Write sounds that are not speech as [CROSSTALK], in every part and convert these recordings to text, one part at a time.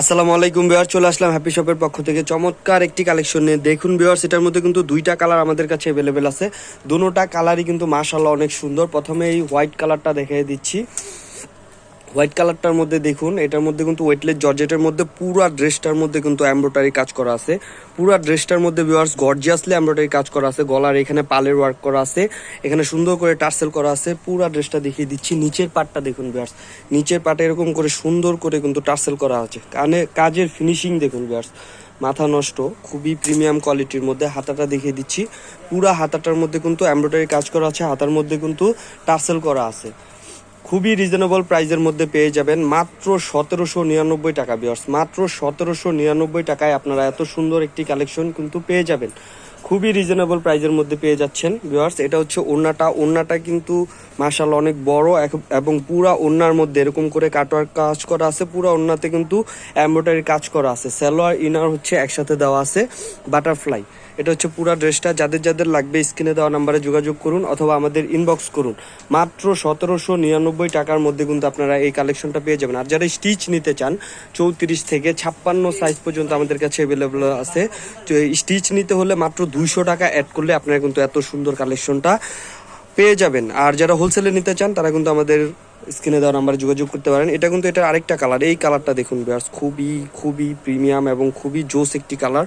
আসসালামু আলাইকুম বিহার চলে আসলাম হ্যাপি শপের পক্ষ থেকে। চমৎকার একটি কালেকশন নিয়ে। দেখুন বিহার সেটার মধ্যে কিন্তু দুইটা কালার আমাদের কাছে অ্যাভেলেবেল আছে। দুটা কালারই কিন্তু মাশাল্লাহ অনেক সুন্দর। প্রথমে এই হোয়াইট কালারটা দেখিয়ে দিচ্ছি। হোয়াইট কালারটার মধ্যে দেখুন, এটার মধ্যে কিন্তু ওয়েটলেস জর্জেটের মধ্যে পুরা ড্রেসটার মধ্যে কিন্তু এমব্রয়ডারি কাজ করা আছে। পুরা ড্রেসটার মধ্যে ভিউয়ার্স গর্জিয়াসলি এমব্রয়ডারি কাজ করা আছে। গলার এখানে পালের ওয়ার্ক করা আছে। এখানে সুন্দর করে টার্সেল করা আছে। পুরা ড্রেসটা দেখিয়ে দিচ্ছি। নিচের পাটটা দেখুন ভিউয়ার্স নিচের পাটে এরকম করে সুন্দর করে কিন্তু টার্সেল করা আছে। কানে কাজের ফিনিশিং দেখুন ভিউয়ার্স মাথা নষ্ট, খুবই প্রিমিয়াম কোয়ালিটির মধ্যে হাতাটা দেখিয়ে দিচ্ছি। পুরা হাতাটার মধ্যে কিন্তু এমব্রয়ডারি কাজ করা আছে। হাতার মধ্যে কিন্তু টার্সেল করা আছে। খুবই রিজনেবল প্রাইজের মধ্যে পেয়ে যাবেন মাত্র সতেরোশো নিরানব্বই টাকা বিয়ার্স মাত্র সতেরোশো নিরানব্বই টাকায় আপনারা এত সুন্দর একটি কালেকশন কিন্তু পেয়ে যাবেন। খুবই রিজনেবল প্রাইজের মধ্যে পেয়ে যাচ্ছেন বিয়ার্স এটা হচ্ছে ওড়নাটা। ওড়নাটা কিন্তু মার্শাল অনেক বড় এবং পুরা ওড়নার মধ্যে এরকম করে কাটোয়ার কাজ করা আছে। পুরা ওড়নাতে কিন্তু এমব্রয়ডারি কাজ করা আছে। সালোয়ার ইনার হচ্ছে একসাথে দেওয়া আছে। বাটারফ্লাই এটা হচ্ছে পুরা ড্রেসটা যাদের যাদের লাগবে স্ক্রিনে দেওয়া নাম্বারে যোগাযোগ করুন অথবা আমাদের ইনবক্স করুন। মাত্র সতেরোশো নিরানব্বই টাকার মধ্যে কিন্তু আপনারা এই কালেকশনটা পেয়ে যাবেন। আর যারা স্টিচ নিতে চান, চৌত্রিশ থেকে ছাপ্পান্ন সাইজ পর্যন্ত আমাদের কাছে অ্যাভেলেবল আছে। তো স্টিচ নিতে হলে মাত্র দুইশো টাকা অ্যাড করলে আপনারা কিন্তু এত সুন্দর কালেকশনটা পেয়ে যাবেন। আর যারা হোলসেলে নিতে চান, তারা কিন্তু আমাদের স্ক্রিনে দেওয়া নাম্বারে যোগাযোগ করতে পারেন। এটা কিন্তু এটার আরেকটা কালার এই কালারটা দেখুন বিয়ার্স খুবই খুবই প্রিমিয়াম এবং খুবই জোস একটি কালার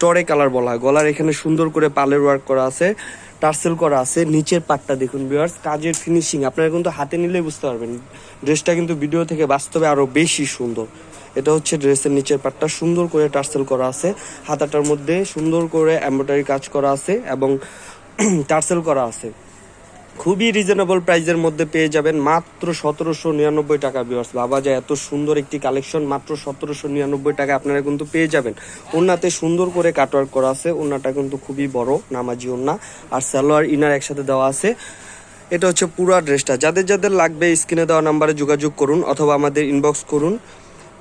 টরে কালার বলা হয়। গলার এখানে সুন্দর করে পালের ওয়ার্ক করা আছে, টার্সেল করা আছে। নিচের পাটটা দেখুন বিয়ার্স কাজের ফিনিশিং আপনারা কিন্তু হাতে নিলেই বুঝতে পারবেন। ড্রেসটা কিন্তু ভিডিও থেকে বাস্তবে আরও বেশি সুন্দর। এটা হচ্ছে ড্রেসের নিচের পাটটা, সুন্দর করে টার্সেল করা আছে। হাতাটার মধ্যে সুন্দর করে এমব্রয়ডারি কাজ করা আছে এবং [CLEARS THROAT] টার্সেল করা আছে। খুবই রিজনেবল প্রাইজের মধ্যে পেয়ে যাবেন মাত্র সতেরোশো নিরানব্বই টাকা বিয়ার্স বাবা যায় এত সুন্দর একটি কালেকশন মাত্র সতেরোশো নিরানব্বই টাকা আপনারা কিন্তু পেয়ে যাবেন। ওনাতে সুন্দর করে কাটওয়ার্ক করা আছে ওনাটা কিন্তু খুবই বড়, নামাজি ওনা আর সালোয়ার ইনার একসাথে দেওয়া আছে। এটা হচ্ছে পুরা ড্রেসটা যাদের যাদের লাগবে স্ক্রিনে দেওয়া নাম্বারে যোগাযোগ করুন অথবা আমাদের ইনবক্স করুন।